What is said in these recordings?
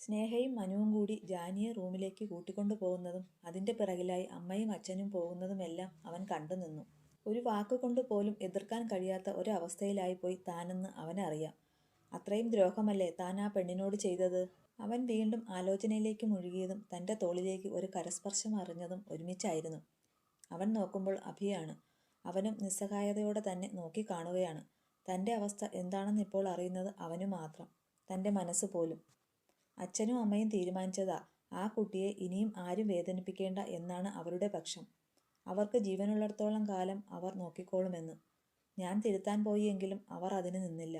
സ്നേഹയും മനുവും കൂടി ജാനിയെ റൂമിലേക്ക് കൂട്ടിക്കൊണ്ടു പോകുന്നതും അതിന്റെ പിറകിലായി അമ്മയും അച്ഛനും പോകുന്നതുമെല്ലാം അവൻ കണ്ടുനിന്നു. ഒരു വാക്കുകൊണ്ട് പോലും എതിർക്കാൻ കഴിയാത്ത ഒരവസ്ഥയിലായിപ്പോയി താനെന്ന് അവനറിയാം. അത്രയും ദ്രോഹമല്ലേ താൻ ആ പെണ്ണിനോട് ചെയ്തത്? അവൻ വീണ്ടും ആലോചനയിലേക്ക് മുഴുകിയതും തന്റെ തോളിലേക്ക് ഒരു കരസ്പർശം അറിഞ്ഞതും ഒരുമിച്ചായിരുന്നു. അവൻ നോക്കുമ്പോൾ അഭിയാണ്. അവനും നിസ്സഹായതയോടെ തന്നെ നോക്കിക്കാണുകയാണ്. തന്റെ അവസ്ഥ എന്താണെന്നിപ്പോൾ അറിയുന്നത് അവനു മാത്രം. തന്റെ മനസ്സ് പോലും. അച്ഛനും അമ്മയും തീരുമാനിച്ചതാ ആ കുട്ടിയെ ഇനിയും ആരും വേദനിപ്പിക്കേണ്ട എന്നാണ് അവരുടെ പക്ഷം. അവർക്ക് ജീവനുള്ളിടത്തോളം കാലം അവർ നോക്കിക്കോളുമെന്ന്. ഞാൻ തിരുത്താൻ പോയി എങ്കിലും അവർ അതിന് നിന്നില്ല.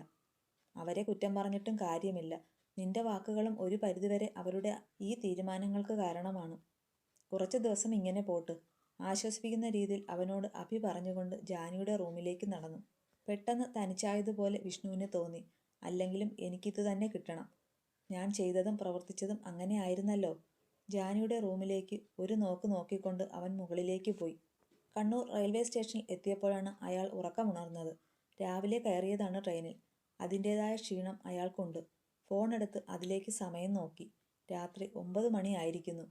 അവരെ കുറ്റം പറഞ്ഞിട്ടും കാര്യമില്ല. നിന്റെ വാക്കുകളും ഒരു പരിധിവരെ അവരുടെ ഈ തീരുമാനങ്ങൾക്ക് കാരണമാണ്. കുറച്ച് ദിവസം ഇങ്ങനെ പോട്ട്. ആശ്വസിപ്പിക്കുന്ന രീതിയിൽ അവനോട് അഭി പറഞ്ഞുകൊണ്ട് ജാനിയുടെ റൂമിലേക്ക് നടന്നു. പെട്ടെന്ന് തനിച്ചായതുപോലെ വിഷ്ണുവിന് തോന്നി. അല്ലെങ്കിലും എനിക്കിത് തന്നെ കിട്ടണം. ഞാൻ ചെയ്തതും പ്രവർത്തിച്ചതും അങ്ങനെ ആയിരുന്നല്ലോ ജാനിയുടെ റൂമിലേക്ക് ഒരു നോക്ക് നോക്കിക്കൊണ്ട് അവൻ മുകളിലേക്ക് പോയി. കണ്ണൂർ റെയിൽവേ സ്റ്റേഷനിൽ എത്തിയപ്പോഴാണ് അയാൾ ഉറക്കമുണർന്നത്. രാവിലെ കയറിയതാണ് ട്രെയിനിൽ. അതിന്റേതായ ക്ഷീണം അയാൾക്കുണ്ട്. ഫോണെടുത്ത് അതിലേക്ക് സമയം നോക്കി. രാത്രി ഒമ്പത് മണി ആയിരിക്കുന്നു.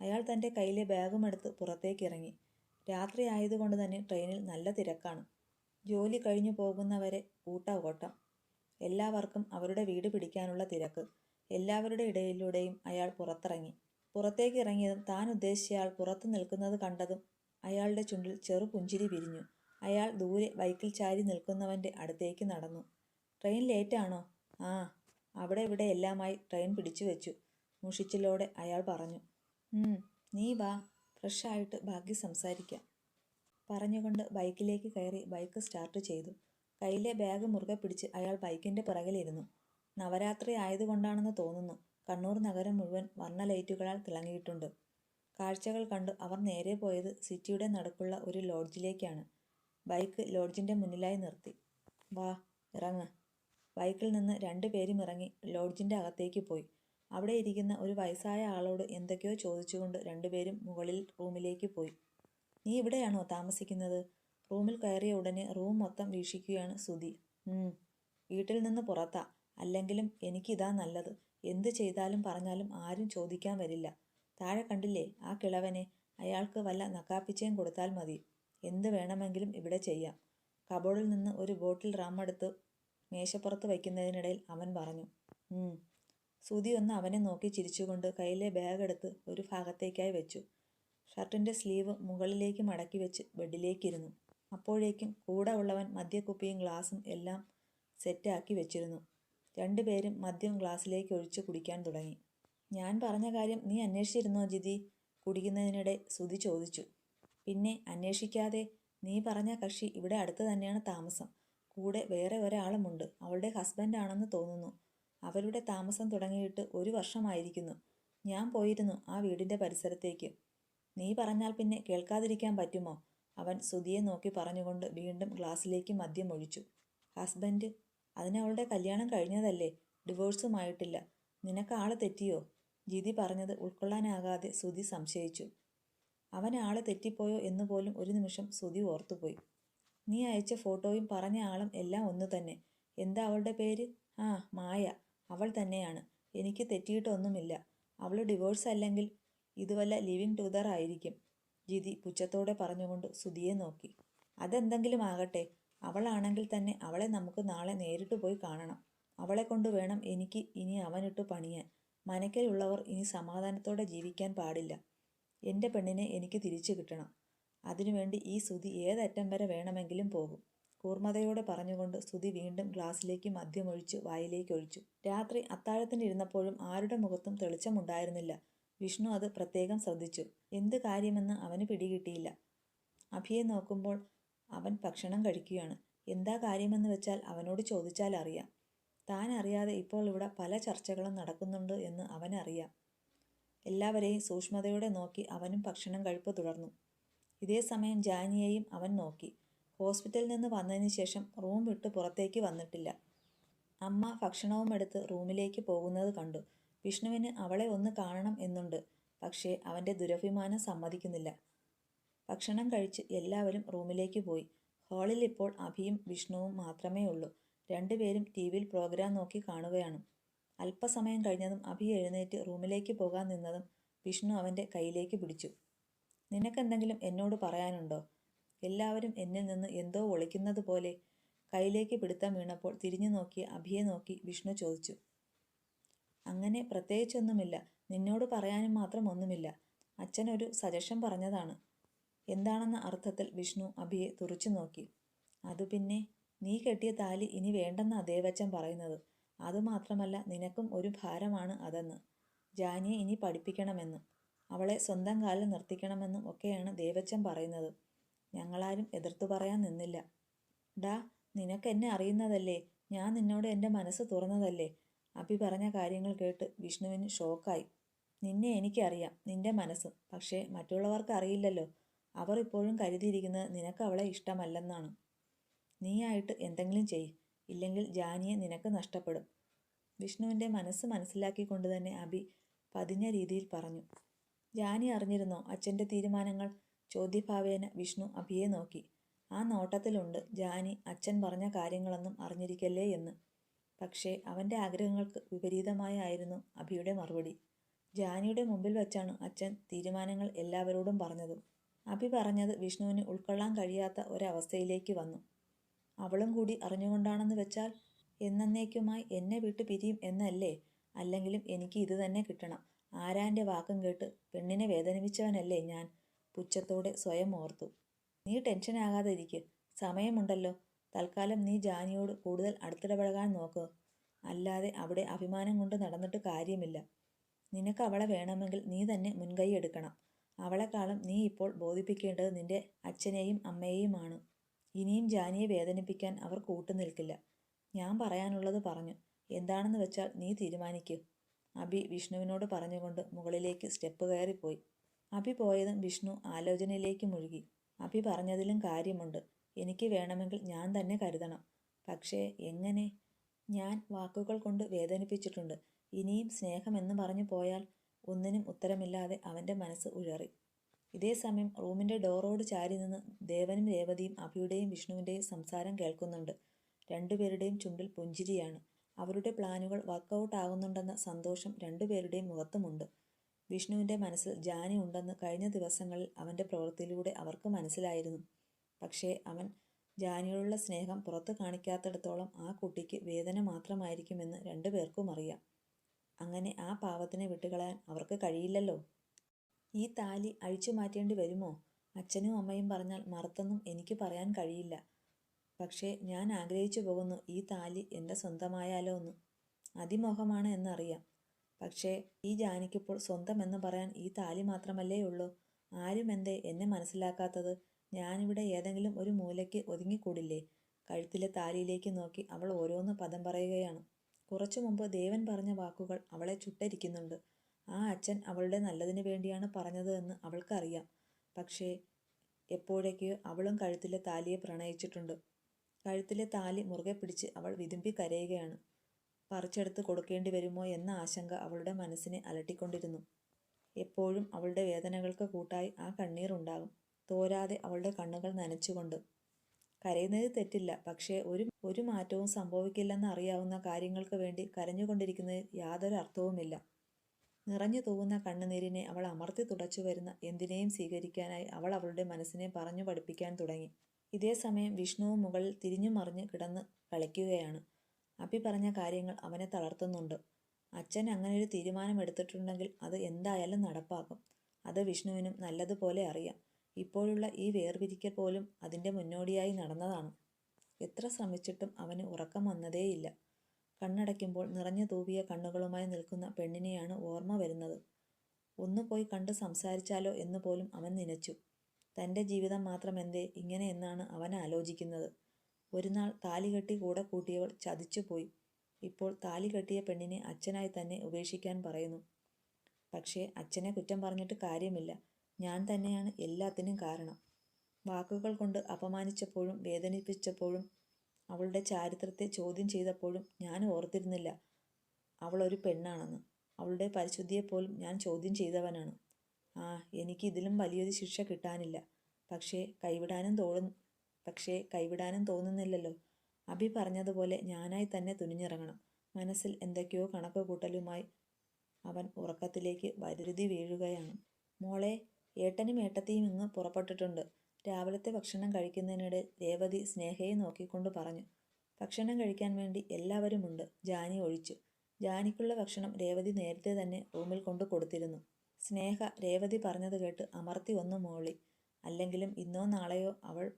അയാൾ തന്റെ കയ്യിലെ ബാഗും എടുത്ത് പുറത്തേക്ക് ഇറങ്ങി രാത്രി ആയതുകൊണ്ട് തന്നെ ട്രെയിനിൽ നല്ല തിരക്കാണ്. ജോലി കഴിഞ്ഞു പോകുന്നവരെ കൂട്ട ഓട്ടം. എല്ലാവർക്കും അവരുടെ വീട് പിടിക്കാനുള്ള തിരക്ക്. എല്ലാവരുടെ ഇടയിലൂടെയും അയാൾ പുറത്തിറങ്ങി. പുറത്തേക്ക് ഇറങ്ങിയതും താൻ ഉദ്ദേശിച്ചയാൾ പുറത്ത് നിൽക്കുന്നത് കണ്ടതും അയാളുടെ ചുണ്ടിൽ ചെറു പുഞ്ചിരി പിരിഞ്ഞു അയാൾ ദൂരെ ബൈക്കിൽ ചാരി നിൽക്കുന്നവന്റെ അടുത്തേക്ക് നടന്നു. ട്രെയിൻ ലേറ്റാണോ? ആ അവിടെ ഇവിടെ എല്ലാമായി ട്രെയിൻ പിടിച്ചു വെച്ചു മുഷിച്ചിലോടെ അയാൾ പറഞ്ഞു. നീ വാ ഫ്രഷായിട്ട് ബാക്കി സംസാരിക്കാം. പറഞ്ഞുകൊണ്ട് ബൈക്കിലേക്ക് കയറി ബൈക്ക് സ്റ്റാർട്ട് ചെയ്തു. കയ്യിലെ ബാഗ് മുറുകെ പിടിച്ച് അയാൾ ബൈക്കിന്റെ പിറകിലിരുന്നു. നവരാത്രി ആയതുകൊണ്ടാണെന്ന് തോന്നുന്നു കണ്ണൂർ നഗരം മുഴുവൻ വർണ ലൈറ്റുകളാൽ തിളങ്ങിയിട്ടുണ്ട്. കാഴ്ചകൾ കണ്ട് അവർ നേരെ പോയത് സിറ്റിയുടെ നടുക്കുള്ള ഒരു ലോഡ്ജിലേക്കാണ്. ബൈക്ക് ലോഡ്ജിന്റെ മുന്നിലായി നിർത്തി. വാ ഇറങ്ങ്. ബൈക്കിൽ നിന്ന് രണ്ടു പേരും ഇറങ്ങി ലോഡ്ജിന്റെ അകത്തേക്ക് പോയി. അവിടെ ഇരിക്കുന്ന ഒരു വയസ്സായ ആളോട് എന്തൊക്കെയോ ചോദിച്ചുകൊണ്ട് രണ്ടുപേരും മുകളിൽ റൂമിലേക്ക് പോയി. നീ ഇവിടെയാണോ താമസിക്കുന്നത്? റൂമിൽ കയറിയ ഉടനെ റൂം മൊത്തം വീക്ഷിക്കുകയാണ് സുധി. വീട്ടിൽ നിന്ന് പുറത്താ. അല്ലെങ്കിലും എനിക്കിതാ നല്ലത്. എന്ത് ചെയ്താലും പറഞ്ഞാലും ആരും ചോദിക്കാൻ വരില്ല. താഴെ കണ്ടില്ലേ ആ കിളവനെ? അയാൾക്ക് വല്ല നക്കാപ്പിച്ചയും കൊടുത്താൽ മതി. എന്ത് വേണമെങ്കിലും ഇവിടെ ചെയ്യാം. കബോർഡിൽ നിന്ന് ഒരു ബോട്ടിൽ റമ്മെടുത്ത് മേശപ്പുറത്ത് വയ്ക്കുന്നതിനിടയിൽ അവൻ പറഞ്ഞു. സുതി ഒന്ന് അവനെ നോക്കി ചിരിച്ചുകൊണ്ട് കയ്യിലെ ബാഗ് എടുത്ത് ഒരു ഭാഗത്തേക്കായി വെച്ചു. ഷർട്ടിന്റെ സ്ലീവ് മുകളിലേക്ക് മടക്കി വെച്ച് ബെഡിലേക്കിരുന്നു. അപ്പോഴേക്കും കൂടെ ഉള്ളവൻ മദ്യക്കുപ്പിയും ഗ്ലാസും എല്ലാം സെറ്റാക്കി വെച്ചിരുന്നു. രണ്ടുപേരും മദ്യം ഗ്ലാസ്സിലേക്ക് ഒഴിച്ച് കുടിക്കാൻ തുടങ്ങി. ഞാൻ പറഞ്ഞ കാര്യം നീ അന്വേഷിച്ചിരുന്നോ ജിതി? കുടിക്കുന്നതിനിടെ സുധി ചോദിച്ചു. പിന്നെ അന്വേഷിക്കാതെ. നീ പറഞ്ഞ കക്ഷി ഇവിടെ അടുത്ത് തന്നെയാണ് താമസം. കൂടെ വേറെ ഒരാളുമുണ്ട്. അവളുടെ ഹസ്ബൻഡ് ആണെന്ന് തോന്നുന്നു. അവരുടെ താമസം തുടങ്ങിയിട്ട് ഒരു വർഷമായിരിക്കുന്നു. ഞാൻ പോയിരുന്നു ആ വീടിന്റെ പരിസരത്തേക്ക്. നീ പറഞ്ഞാൽ പിന്നെ കേൾക്കാതിരിക്കാൻ പറ്റുമോ? അവൻ സുധിയെ നോക്കി പറഞ്ഞുകൊണ്ട് വീണ്ടും ഗ്ലാസ്സിലേക്ക് മദ്യം ഒഴിച്ചു. ഹസ്ബൻഡ്? അതിന് അവളുടെ കല്യാണം കഴിഞ്ഞതല്ലേ. ഡിവോഴ്സുമായിട്ടില്ല നിനക്ക് ആൾ തെറ്റിയോ? ജിതി പറഞ്ഞത് ഉൾക്കൊള്ളാനാകാതെ സുധി സംശയിച്ചു. അവൻ ആൾ തെറ്റിപ്പോയോ എന്ന് പോലും ഒരു നിമിഷം സുധി ഓർത്തുപോയി. നീ അയച്ച ഫോട്ടോയും പറഞ്ഞ ആളും എല്ലാം ഒന്ന് തന്നെ. എന്താ അവളുടെ പേര്? ആ മായ. അവൾ തന്നെയാണ്. എനിക്ക് തെറ്റിയിട്ടൊന്നുമില്ല. അവൾ ഡിവോഴ്സ് അല്ലെങ്കിൽ ഇതുവല്ല ലിവിങ് ടുഗദർ ആയിരിക്കും. ജിതി പുച്ഛത്തോടെ പറഞ്ഞുകൊണ്ട് സുധിയെ നോക്കി. അതെന്തെങ്കിലും ആകട്ടെ. അവളാണെങ്കിൽ തന്നെ അവളെ നമുക്ക് നാളെ നേരിട്ട് പോയി കാണണം. അവളെ കൊണ്ട് വേണം എനിക്ക് ഇനി അവനിട്ട് പണിയാൻ. മനക്കലുള്ളവർ ഇനി സമാധാനത്തോടെ ജീവിക്കാൻ പാടില്ല. എന്റെ പെണ്ണിനെ എനിക്ക് തിരിച്ചു കിട്ടണം. അതിനുവേണ്ടി ഈ സുതി ഏതറ്റം വരെ വേണമെങ്കിലും പോകും. കൂർമ്മതയോടെ പറഞ്ഞുകൊണ്ട് സുതി വീണ്ടും ഗ്ലാസ്സിലേക്ക് മദ്യമൊഴിച്ച് വായിലേക്ക് ഒഴിച്ചു രാത്രി അത്താഴത്തിന് ഇരുന്നപ്പോഴും ആരുടെ മുഖത്തും തെളിച്ചമുണ്ടായിരുന്നില്ല. വിഷ്ണു അത് പ്രത്യേകം ശ്രദ്ധിച്ചു. എന്ത് കാര്യമെന്ന് അവന് പിടികിട്ടിയില്ല. അഭിയെ നോക്കുമ്പോൾ അവൻ ഭക്ഷണം കഴിക്കുകയാണ്. എന്താ കാര്യമെന്ന് വെച്ചാൽ അവനോട് ചോദിച്ചാൽ അറിയാം. താൻ അറിയാതെ ഇപ്പോൾ ഇവിടെ പല ചർച്ചകളും നടക്കുന്നുണ്ട് എന്ന് അവനറിയാം. എല്ലാവരെയും സൂക്ഷ്മതയോടെ നോക്കി അവനും ഭക്ഷണം കഴിപ്പ് തുടർന്നു. ഇതേ സമയം ജാനിയെയും അവൻ നോക്കി. ഹോസ്പിറ്റലിൽ നിന്ന് വന്നതിന് ശേഷം റൂം വിട്ട് പുറത്തേക്ക് വന്നിട്ടില്ല. അമ്മ ഭക്ഷണവും എടുത്ത് റൂമിലേക്ക് പോകുന്നത് കണ്ടു. വിഷ്ണുവിന് അവളെ ഒന്ന് കാണണം എന്നുണ്ട്. പക്ഷേ അവന്റെ ദുരഭിമാനം സമ്മതിക്കുന്നില്ല. ഭക്ഷണം കഴിച്ച് എല്ലാവരും റൂമിലേക്ക് പോയി. ഹാളിൽ ഇപ്പോൾ അഭിയും വിഷ്ണുവും മാത്രമേ ഉള്ളൂ. രണ്ടുപേരും ടി വിയിൽ പ്രോഗ്രാം നോക്കി കാണുകയാണ്. അല്പസമയം കഴിഞ്ഞതും അഭി എഴുന്നേറ്റ് റൂമിലേക്ക് പോകാൻ നിന്നതും വിഷ്ണു അവന്റെ കയ്യിലേക്ക് പിടിച്ചു നിനക്കെന്തെങ്കിലും എന്നോട് പറയാനുണ്ടോ എല്ലാവരും എന്നിൽ നിന്ന് എന്തോ ഒളിക്കുന്നത് പോലെ കയ്യിലേക്ക് പിടുത്തം വീണപ്പോൾ തിരിഞ്ഞു നോക്കി അഭിയെ നോക്കി വിഷ്ണു ചോദിച്ചു അങ്ങനെ പ്രത്യേകിച്ചൊന്നുമില്ല നിന്നോട് പറയാനും മാത്രം ഒന്നുമില്ല അച്ഛനൊരു സജഷൻ പറഞ്ഞതാണ് എന്താണെന്ന അർത്ഥത്തിൽ വിഷ്ണു അഭിയെ തുറച്ചു നോക്കി. അതു പിന്നെ നീ കെട്ടിയ താലി ഇനി വേണ്ടെന്ന ദേവച്ചൻ പറയുന്നത്. അതുമാത്രമല്ല നിനക്കും ഒരു ഭാരമാണ് അതെന്ന്. ജാനിയെ ഇനി പഠിപ്പിക്കണമെന്നും. അവളെ സ്വന്തം കാലിൽ നിർത്തിക്കണമെന്നും ഒക്കെയാണ് ദേവച്ചൻ പറയുന്നത്. ഞങ്ങളാരും എതിർത്തു പറയാൻ നിന്നില്ല. ഡാ നിനക്ക് എന്നെ അറിയുന്നതല്ലേ? ഞാൻ നിന്നോട് എന്റെ മനസ്സ് തുറന്നതല്ലേ? അഭി പറഞ്ഞ കാര്യങ്ങൾ കേട്ട് വിഷ്ണുവിന് ഷോക്കായി. നിന്നെ എനിക്കറിയാം. നിന്റെ മനസ്സും. പക്ഷേ മറ്റുള്ളവർക്ക് അറിയില്ലല്ലോ. അവർ ഇപ്പോഴും കരുതിയിരിക്കുന്നത് നിനക്ക് അവളെ ഇഷ്ടമല്ലെന്നാണ്. നീയായിട്ട് എന്തെങ്കിലും ചെയ്. ഇല്ലെങ്കിൽ ജാനിയെ നിനക്ക് നഷ്ടപ്പെടും. വിഷ്ണുവിന്റെ മനസ്സ് മനസ്സിലാക്കിക്കൊണ്ട് തന്നെ അബി പതിഞ്ഞ രീതിയിൽ പറഞ്ഞു. ജാനി അറിഞ്ഞിരുന്നോ അച്ഛന്റെ തീരുമാനങ്ങൾ? ചോദ്യഭാവേന വിഷ്ണു അഭിയെ നോക്കി. ആ നോട്ടത്തിലുണ്ട് ജാനി അച്ഛൻ പറഞ്ഞ കാര്യങ്ങളൊന്നും അറിഞ്ഞിരിക്കല്ലേ എന്ന്. പക്ഷേ അവന്റെ ആഗ്രഹങ്ങൾക്ക് വിപരീതമായായിരുന്നു അഭിയുടെ മറുപടി. ജാനിയുടെ മുമ്പിൽ വച്ചാണ് അച്ഛൻ തീരുമാനങ്ങൾ എല്ലാവരോടും പറഞ്ഞത്. അഭി പറഞ്ഞത് വിഷ്ണുവിന് ഉൾക്കൊള്ളാൻ കഴിയാത്ത ഒരവസ്ഥയിലേക്ക് വന്നു. അവളും കൂടി അറിഞ്ഞുകൊണ്ടാണെന്ന് വെച്ചാൽ എന്നേക്കുമായി എന്നെ വിട്ട് പിരിയും എന്നല്ലേ? അല്ലെങ്കിലും എനിക്ക് ഇത് തന്നെ കിട്ടണം. ആരാന്റെ വാക്കും കേട്ട് പെണ്ണിനെ വേദനിപ്പിച്ചവനല്ലേ ഞാൻ? പുച്ഛത്തോടെ സ്വയം ഓർത്തു. നീ ടെൻഷനാകാതെ ഇരിക്ക്. സമയമുണ്ടല്ലോ. തൽക്കാലം നീ ജാനിയോട് കൂടുതൽ അടുത്തിടപഴകാൻ നോക്ക്. അല്ലാതെ അവിടെ അഭിമാനം കൊണ്ട് നടന്നിട്ട് കാര്യമില്ല. നിനക്ക് അവളെ വേണമെങ്കിൽ നീ തന്നെ മുൻകൈ എടുക്കണം. അവളെക്കാളും നീ ഇപ്പോൾ ബോധിപ്പിക്കേണ്ടത് നിന്റെ അച്ഛനെയും അമ്മയെയുമാണ്. ഇനിയും ജാനിയെ വേദനിപ്പിക്കാൻ അവർ കൂട്ടുനിൽക്കില്ല ഞാൻ പറയാനുള്ളത് പറഞ്ഞു. എന്താണെന്ന് വെച്ചാൽ നീ തീരുമാനിക്കൂ. അബി വിഷ്ണുവിനോട് പറഞ്ഞുകൊണ്ട് മുകളിലേക്ക് സ്റ്റെപ്പ് കയറിപ്പോയി. അബി പോയതും വിഷ്ണു ആലോചനയിലേക്ക് മുഴുകി. അബി പറഞ്ഞതിലും കാര്യമുണ്ട്. എനിക്ക് വേണമെങ്കിൽ ഞാൻ തന്നെ കരുതണം. പക്ഷേ എങ്ങനെ? ഞാൻ വാക്കുകൾ കൊണ്ട് വേദനിപ്പിച്ചിട്ടുണ്ട്. ഇനിയും സ്നേഹമെന്ന് പറഞ്ഞു പോയാൽ ഒന്നിനും ഉത്തരമില്ലാതെ അവന്റെ മനസ്സ് ഉഴറി. ഇതേ സമയം റൂമിന്റെ ഡോറോട് ചാരി നിന്ന് ദേവനും രേവതിയും അഭിയുടെയും വിഷ്ണുവിന്റെയും സംസാരം കേൾക്കുന്നുണ്ട്. രണ്ടുപേരുടെയും ചുണ്ടിൽ പുഞ്ചിരിയാണ്. അവരുടെ പ്ലാനുകൾ വർക്കൗട്ട് ആകുന്നുണ്ടെന്ന സന്തോഷം രണ്ടുപേരുടെയും മുഖത്തുമുണ്ട്. വിഷ്ണുവിന്റെ മനസ്സിൽ ജാനി ഉണ്ടെന്ന് കഴിഞ്ഞ ദിവസങ്ങളിൽ അവന്റെ പ്രവൃത്തിയിലൂടെ അവർക്ക് മനസ്സിലായിരുന്നു. പക്ഷേ അവൻ ജാനിയോടുള്ള സ്നേഹം പുറത്ത് കാണിക്കാത്തിടത്തോളം ആ കുട്ടിക്ക് വേദന മാത്രമായിരിക്കുമെന്ന് രണ്ടുപേർക്കും അറിയാം. അങ്ങനെ ആ പാവത്തിനെ വിട്ടുകളയാൻ അവർക്ക് കഴിയില്ലല്ലോ. ഈ താലി അഴിച്ചു മാറ്റേണ്ടി വരുമോ? അച്ഛനും അമ്മയും പറഞ്ഞാൽ മറുത്തൊന്നും എനിക്ക് പറയാൻ കഴിയില്ല. പക്ഷേ ഞാൻ ആഗ്രഹിച്ചു പോകുന്നു ഈ താലി എന്റെ സ്വന്തമായാലോ എന്ന്. അതിമോഹമാണ് എന്നറിയാം. പക്ഷേ ഈ ജാനിക്കിപ്പോൾ സ്വന്തം എന്ന് പറയാൻ ഈ താലി മാത്രമല്ലേ ഉള്ളൂ. ആരും എന്തേ എന്നെ മനസ്സിലാക്കാത്തത്? ഞാനിവിടെ ഏതെങ്കിലും ഒരു മൂലയ്ക്ക് ഒതുങ്ങിക്കൂടില്ലേ? കഴുത്തിലെ താലിയിലേക്ക് നോക്കി അവൾ ഓരോന്ന് പദം പറയുകയാണ്. കുറച്ചു മുമ്പ് ദേവൻ പറഞ്ഞ വാക്കുകൾ അവളെ ചുട്ടരിക്കുന്നുണ്ട്. ആ അച്ഛൻ അവളുടെ നല്ലതിന് വേണ്ടിയാണ് പറഞ്ഞത് എന്ന് അവൾക്കറിയാം. പക്ഷേ എപ്പോഴേക്കോ അവളും കഴുത്തിലെ താലിയെ പ്രണയിച്ചിട്ടുണ്ട്. കഴുത്തിലെ താലി മുറുകെ പിടിച്ച് അവൾ വിതുമ്പി കരയുകയാണ്. പറിച്ചെടുത്ത് കൊടുക്കേണ്ടി വരുമോ എന്ന ആശങ്ക അവളുടെ മനസ്സിനെ അലട്ടിക്കൊണ്ടിരുന്നു. എപ്പോഴും അവളുടെ വേദനകൾക്ക് കൂട്ടായി ആ കണ്ണീറുണ്ടാകും തോരാതെ അവളുടെ കണ്ണുകൾ നനച്ചുകൊണ്ട് കരയുന്നത് തെറ്റില്ല. പക്ഷേ ഒരു ഒരു മാറ്റവും സംഭവിക്കില്ലെന്ന് അറിയാവുന്ന കാര്യങ്ങൾക്ക് വേണ്ടി കരഞ്ഞുകൊണ്ടിരിക്കുന്നതിൽ യാതൊരു അർത്ഥവുമില്ല. നിറഞ്ഞു തൂവുന്ന കണ്ണുനീരിനെ അവൾ അമർത്തി തുടച്ചു വരുന്ന എന്തിനേയും സ്വീകരിക്കാനായി അവൾ അവളുടെ മനസ്സിനെ പറഞ്ഞു പഠിപ്പിക്കാൻ തുടങ്ങി. ഇതേ സമയം വിഷ്ണുവും മുകളിൽ തിരിഞ്ഞു മറിഞ്ഞ് കിടന്ന് കളിക്കുകയാണ്. അപ്പി പറഞ്ഞ കാര്യങ്ങൾ അവനെ തളർത്തുന്നുണ്ട്. അച്ഛൻ അങ്ങനെ ഒരു തീരുമാനം എടുത്തിട്ടുണ്ടെങ്കിൽ അത് എന്തായാലും നടപ്പാക്കും. അത് വിഷ്ണുവിനും നല്ലതുപോലെ അറിയാം. ഇപ്പോഴുള്ള ഈ വേർപിരിക്കൽ പോലും അതിന്റെ മുന്നോടിയായി നടന്നതാണ്. എത്ര ശ്രമിച്ചിട്ടും അവന് ഉറക്കം വന്നതേയില്ല. കണ്ണടയ്ക്കുമ്പോൾ നിറഞ്ഞു തൂവിയ കണ്ണുകളുമായി നിൽക്കുന്ന പെണ്ണിനെയാണ് ഓർമ്മ വരുന്നത്. ഒന്നു പോയി കണ്ട് സംസാരിച്ചാലോ എന്ന് പോലും അവൻ നനച്ചു. തന്റെ ജീവിതം മാത്രമെന്തേ ഇങ്ങനെ എന്നാണ് അവൻ ആലോചിക്കുന്നത്. ഒരു നാൾ താലി കെട്ടി കൂടെ കൂട്ടിയവൾ ചതിച്ചുപോയി ഇപ്പോൾ താലി കെട്ടിയ പെണ്ണിനെ അച്ഛനായി തന്നെ ഉപേക്ഷിക്കാൻ പറയുന്നു. പക്ഷേ അച്ഛനെ കുറ്റം പറഞ്ഞിട്ട് കാര്യമില്ല. ഞാൻ തന്നെയാണ് എല്ലാത്തിനും കാരണം. വാക്കുകൾ കൊണ്ട് അപമാനിച്ചപ്പോഴും വേദനിപ്പിച്ചപ്പോഴും അവളുടെ ചാരിത്രത്തെ ചോദ്യം ചെയ്തപ്പോഴും ഞാൻ ഓർത്തിരുന്നില്ല. അവൾ ഒരു പെണ്ണാണെന്ന്. അവളുടെ പരിശുദ്ധിയെപ്പോലും ഞാൻ ചോദ്യം ചെയ്തവനാണ്. ആ എനിക്ക് ഇതിലും വലിയൊരു ശിക്ഷ കിട്ടാനില്ല. പക്ഷേ കൈവിടാനും തോന്നും പക്ഷേ കൈവിടാനും തോന്നുന്നില്ലല്ലോ. അഭി പറഞ്ഞതുപോലെ ഞാനായി തന്നെ തുനിഞ്ഞിറങ്ങണം. മനസ്സിൽ എന്തൊക്കെയോ കണക്ക് കൂട്ടലുമായി അവൻ ഉറക്കത്തിലേക്ക് വരുതി വീഴുകയാണ്. മോളെ ഏട്ടനും ഏട്ടത്തിയും ഇങ്ങ് പുറപ്പെട്ടിട്ടുണ്ട്. രാവിലത്തെ ഭക്ഷണം കഴിക്കുന്നതിനിടെ രേവതി സ്നേഹയെ നോക്കിക്കൊണ്ട് പറഞ്ഞു. ഭക്ഷണം കഴിക്കാൻ വേണ്ടി എല്ലാവരുമുണ്ട് ജാനി ഒഴിച്ചു ജാനിക്കുള്ള ഭക്ഷണം രേവതി നേരത്തെ തന്നെ റൂമിൽ കൊണ്ട് കൊടുത്തിരുന്നു. സ്നേഹ രേവതി പറഞ്ഞത് കേട്ട് അമർത്തി ഒന്ന് മോളി അല്ലെങ്കിലും ഇന്നോ നാളെയോ അവൾ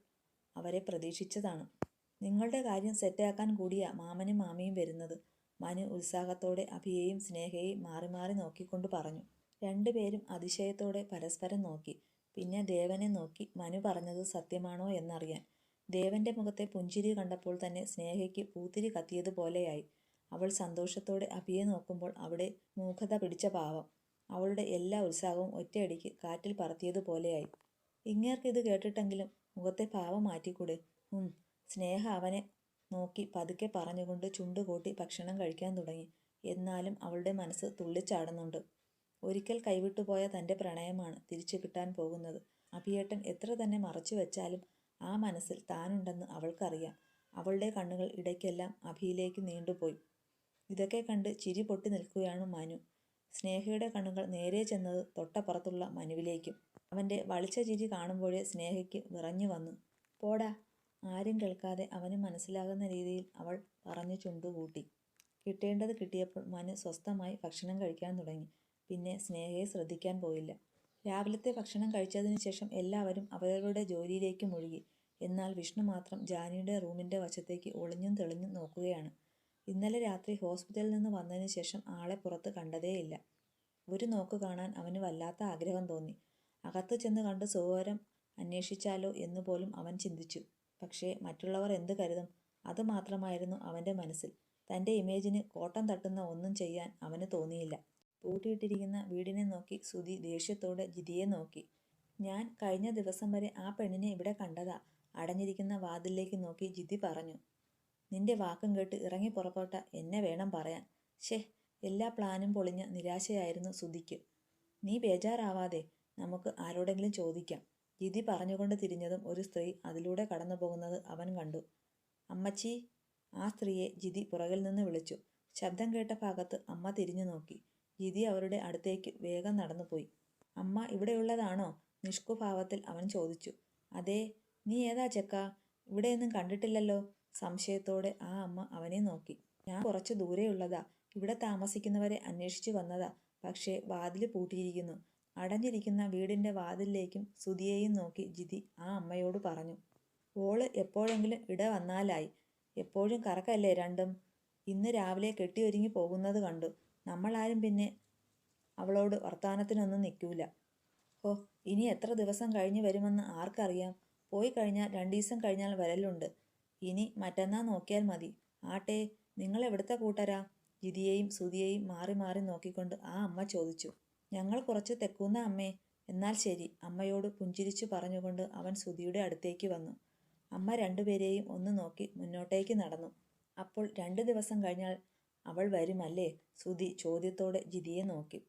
അവരെ പ്രതീക്ഷിച്ചതാണ്. നിങ്ങളുടെ കാര്യം സെറ്റാക്കാൻ കൂടിയാ മാമനും മാമിയും വരുന്നത്. മനു ഉത്സാഹത്തോടെ അഭിയെയും സ്നേഹയെയും മാറി മാറി നോക്കിക്കൊണ്ട് പറഞ്ഞു. രണ്ടുപേരും അതിശയത്തോടെ പരസ്പരം നോക്കി. പിന്നെ ദേവനെ നോക്കി മനു പറഞ്ഞത് സത്യമാണോ എന്നറിയാൻ. ദേവന്റെ മുഖത്തെ പുഞ്ചിരി കണ്ടപ്പോൾ തന്നെ സ്നേഹയ്ക്ക് പൂത്തിരി കത്തിയതുപോലെയായി. അവൾ സന്തോഷത്തോടെ അഭിയെ നോക്കുമ്പോൾ അവിടെ മൂഖത പിടിച്ച ഭാവം. അവളുടെ എല്ലാ ഉത്സാഹവും ഒറ്റയടിക്ക് കാറ്റിൽ പറത്തിയതുപോലെയായി. ഇങ്ങേർക്കിത് കേട്ടിട്ടെങ്കിലും മുഖത്തെ ഭാവം മാറ്റിക്കൂടെ? ഉം സ്നേഹ അവനെ നോക്കി പതുക്കെ പറഞ്ഞുകൊണ്ട് ചുണ്ടുകൂട്ടി ഭക്ഷണം കഴിക്കാൻ തുടങ്ങി. എന്നാലും അവളുടെ മനസ്സ് തുള്ളിച്ചാടുന്നുണ്ട്. ഒരിക്കൽ കൈവിട്ടുപോയ തന്റെ പ്രണയമാണ് തിരിച്ചു കിട്ടാൻ പോകുന്നത്. അഭിയേട്ടൻ എത്ര തന്നെ മറച്ചു വെച്ചാലും ആ മനസ്സിൽ താനുണ്ടെന്ന് അവൾക്കറിയാം. അവളുടെ കണ്ണുകൾ ഇടയ്ക്കെല്ലാം അഭിയിലേക്ക് നീണ്ടുപോയി. ഇതൊക്കെ കണ്ട് ചിരി പൊട്ടി നിൽക്കുകയാണ് മനു. സ്നേഹയുടെ കണ്ണുകൾ നേരെ ചെന്നത് തൊട്ടപ്പുറത്തുള്ള മനുവിലേക്കും. അവന്റെ വളിച്ച ചിരി കാണുമ്പോഴേ സ്നേഹയ്ക്ക് വിറഞ്ഞു വന്നു. പോടാ ആരും കേൾക്കാതെ അവന് മനസ്സിലാകുന്ന രീതിയിൽ അവൾ പറഞ്ഞു ചുണ്ടുകൂട്ടി. കിട്ടേണ്ടത് കിട്ടിയപ്പോൾ മനു സ്വസ്ഥമായി ഭക്ഷണം കഴിക്കാൻ തുടങ്ങി. പിന്നെ സ്നേഹയെ ശ്രദ്ധിക്കാൻ പോയില്ല. രാവിലത്തെ ഭക്ഷണം കഴിച്ചതിന് ശേഷം എല്ലാവരും അവരവരുടെ ജോലിയിലേക്ക് മുഴുകി. എന്നാൽ വിഷ്ണു മാത്രം ജാനിയുടെ റൂമിന്റെ വശത്തേക്ക് ഒളിഞ്ഞും തെളിഞ്ഞും നോക്കുകയാണ്. ഇന്നലെ രാത്രി ഹോസ്പിറ്റലിൽ നിന്ന് വന്നതിന് ശേഷം ആളെ പുറത്ത് കണ്ടതേയില്ല. ഒരു നോക്ക് കാണാൻ അവന് വല്ലാത്ത ആഗ്രഹം തോന്നി. അകത്ത് ചെന്ന് കണ്ട് സുഖകരം അന്വേഷിച്ചാലോ എന്ന് പോലും അവൻ ചിന്തിച്ചു. പക്ഷേ മറ്റുള്ളവർ എന്ത് കരുതും? അത് മാത്രമായിരുന്നു അവന്റെ മനസ്സിൽ. തന്റെ ഇമേജിന് കോട്ടം തട്ടുന്ന ഒന്നും ചെയ്യാൻ അവന് തോന്നിയില്ല. പൂട്ടിയിട്ടിരിക്കുന്ന വീടിനെ നോക്കി സുധി ദേഷ്യത്തോടെ ജിതിയെ നോക്കി. ഞാൻ കഴിഞ്ഞ ദിവസം വരെ ആ പെണ്ണിനെ ഇവിടെ കണ്ടതാ അടഞ്ഞിരിക്കുന്ന വാതിലേക്ക് നോക്കി ജിതി പറഞ്ഞു. നിന്റെ വാക്കും കേട്ട് ഇറങ്ങി പുറപ്പെട്ട എന്നെ വേണം പറയാൻ. ഷേ എല്ലാ പ്ലാനും പൊളിഞ്ഞ നിരാശയായിരുന്നു സുധിക്ക്. നീ ബേജാറാവാതെ നമുക്ക് ആരോടെങ്കിലും ചോദിക്കാം. ജിതി പറഞ്ഞുകൊണ്ട് തിരിഞ്ഞതും ഒരു സ്ത്രീ അതിലൂടെ കടന്നു പോകുന്നത് അവൻ കണ്ടു. അമ്മച്ചി ആ സ്ത്രീയെ ജിതി പുറകിൽ നിന്ന് വിളിച്ചു. ശബ്ദം കേട്ട ഭാഗത്ത് അമ്മ തിരിഞ്ഞു നോക്കി. ജിതി അവരുടെ അടുത്തേക്ക് വേഗം നടന്നുപോയി. അമ്മ ഇവിടെയുള്ളതാണോ? നിഷ്കുഭാവത്തിൽ അവൻ ചോദിച്ചു. അതെ നീ ഏതാ ചെക്ക ഇവിടെയൊന്നും കണ്ടിട്ടില്ലല്ലോ? സംശയത്തോടെ ആ അമ്മ അവനെ നോക്കി. ഞാൻ കുറച്ച് ദൂരെയുള്ളതാ. ഇവിടെ താമസിക്കുന്നവരെ അന്വേഷിച്ചു വന്നതാ. പക്ഷേ വാതിൽ പൂട്ടിയിരിക്കുന്നു. അടഞ്ഞിരിക്കുന്ന വീടിന്റെ വാതിലിലേക്കും സുതിയെയും നോക്കി ജിതി ആ അമ്മയോട് പറഞ്ഞു. ഓൾ എപ്പോഴെങ്കിലും ഇട വന്നാലായി. എപ്പോഴും കറക്കല്ലേ രണ്ടും. ഇന്ന് രാവിലെ കെട്ടിയൊരുങ്ങി പോകുന്നത് കണ്ടു. നമ്മളാരും പിന്നെ അവളോട് വർത്തമാനത്തിനൊന്നും നിൽക്കൂല ഓ ഇനി എത്ര ദിവസം കഴിഞ്ഞ് വരുമെന്ന് ആർക്കറിയാം. പോയി കഴിഞ്ഞാൽ രണ്ടീസം കഴിഞ്ഞാൽ വരലുണ്ട്. ഇനി മറ്റന്നാ നോക്കിയാൽ മതി. ആട്ടെ നിങ്ങളെവിടുത്തെ കൂട്ടരാ? ജിതിയെയും സുതിയെയും മാറി മാറി നോക്കിക്കൊണ്ട് ആ അമ്മ ചോദിച്ചു. ഞങ്ങൾ കുറച്ച് തെക്കുന്ന അമ്മേ. എന്നാൽ ശരി അമ്മയോട് പുഞ്ചിരിച്ചു പറഞ്ഞുകൊണ്ട് അവൻ സുതിയുടെ അടുത്തേക്ക് വന്നു. അമ്മ രണ്ടുപേരെയും ഒന്ന് നോക്കി മുന്നോട്ടേക്ക് നടന്നു. അപ്പോൾ രണ്ട് ദിവസം കഴിഞ്ഞാൽ അവൾ വരുമല്ലേ? സുധി ചോദ്യത്തോടെ ജിതിയെ നോക്കി.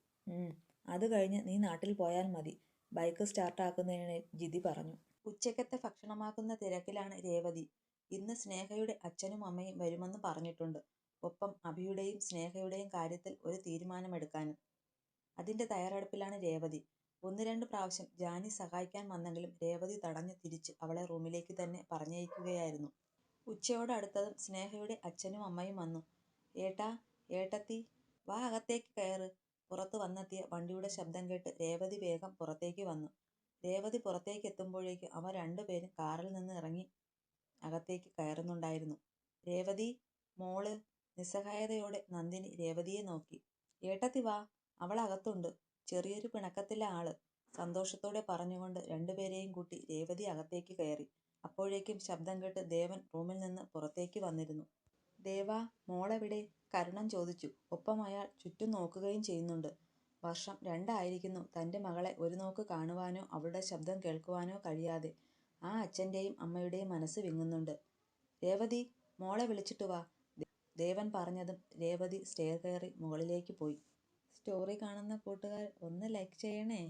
അത് കഴിഞ്ഞ് നീ നാട്ടിൽ പോയാൽ മതി. ബൈക്ക് സ്റ്റാർട്ടാക്കുന്നതിന് ജിതി പറഞ്ഞു. ഉച്ചക്കത്തെ ഭക്ഷണമാക്കുന്ന തിരക്കിലാണ് രേവതി. ഇന്ന് സ്നേഹയുടെ അച്ഛനും അമ്മയും വരുമെന്ന് പറഞ്ഞിട്ടുണ്ട്. ഒപ്പം അഭിയുടെയും സ്നേഹയുടെയും കാര്യത്തിൽ ഒരു തീരുമാനമെടുക്കാനും. അതിന്റെ തയ്യാറെടുപ്പിലാണ് രേവതി. ഒന്ന് രണ്ട് പ്രാവശ്യം ജാനി സഹായിക്കാൻ വന്നെങ്കിലും രേവതി തടഞ്ഞു തിരിച്ച് അവളെ റൂമിലേക്ക് തന്നെ പറഞ്ഞയക്കുകയായിരുന്നു. ഉച്ചയോടടുത്തതും സ്നേഹയുടെ അച്ഛനും അമ്മയും വന്നു. ഏട്ടാ ഏട്ടത്തി വാ അകത്തേക്ക് കയറ്. പുറത്ത് വന്നെത്തിയ വണ്ടിയുടെ ശബ്ദം കേട്ട് രേവതി വേഗം പുറത്തേക്ക് വന്നു. രേവതി പുറത്തേക്കെത്തുമ്പോഴേക്കും അവർ രണ്ടുപേരും കാറിൽ നിന്ന് ഇറങ്ങി അകത്തേക്ക് കയറുന്നുണ്ടായിരുന്നു. രേവതി മോൾ നിസ്സഹായതയോടെ നന്ദിനി രേവതിയെ നോക്കി. ഏട്ടത്തി വാ അവൾ അകത്തുണ്ട് ചെറിയൊരു പിണക്കത്തിലെ ആൾ. സന്തോഷത്തോടെ പറഞ്ഞുകൊണ്ട് രണ്ടുപേരെയും കൂട്ടി രേവതി അകത്തേക്ക് കയറി. അപ്പോഴേക്കും ശബ്ദം കേട്ട് ദേവൻ റൂമിൽ നിന്ന് പുറത്തേക്ക് വന്നിരുന്നു. ദേവാ മോളെവിടെ? കരുണൻ ചോദിച്ചു. ഒപ്പം അയാൾ ചുറ്റും നോക്കുകയും ചെയ്യുന്നുണ്ട്. വർഷം രണ്ടായിരിക്കുന്നു തന്റെ മകളെ ഒരു നോക്ക് കാണുവാനോ അവളുടെ ശബ്ദം കേൾക്കുവാനോ കഴിയാതെ. ആ അച്ഛന്റെയും അമ്മയുടെയും മനസ്സ് വിങ്ങുന്നുണ്ട്. രേവതീ മോളെ വിളിച്ചിട്ട് വാ. ദേവൻ പറഞ്ഞതും രേവതി സ്റ്റെയർ കയറി മുകളിലേക്ക് പോയി. സ്റ്റോറി കാണുന്ന കൂട്ടുകാർ ഒന്ന് ലൈക്ക് ചെയ്യണേ.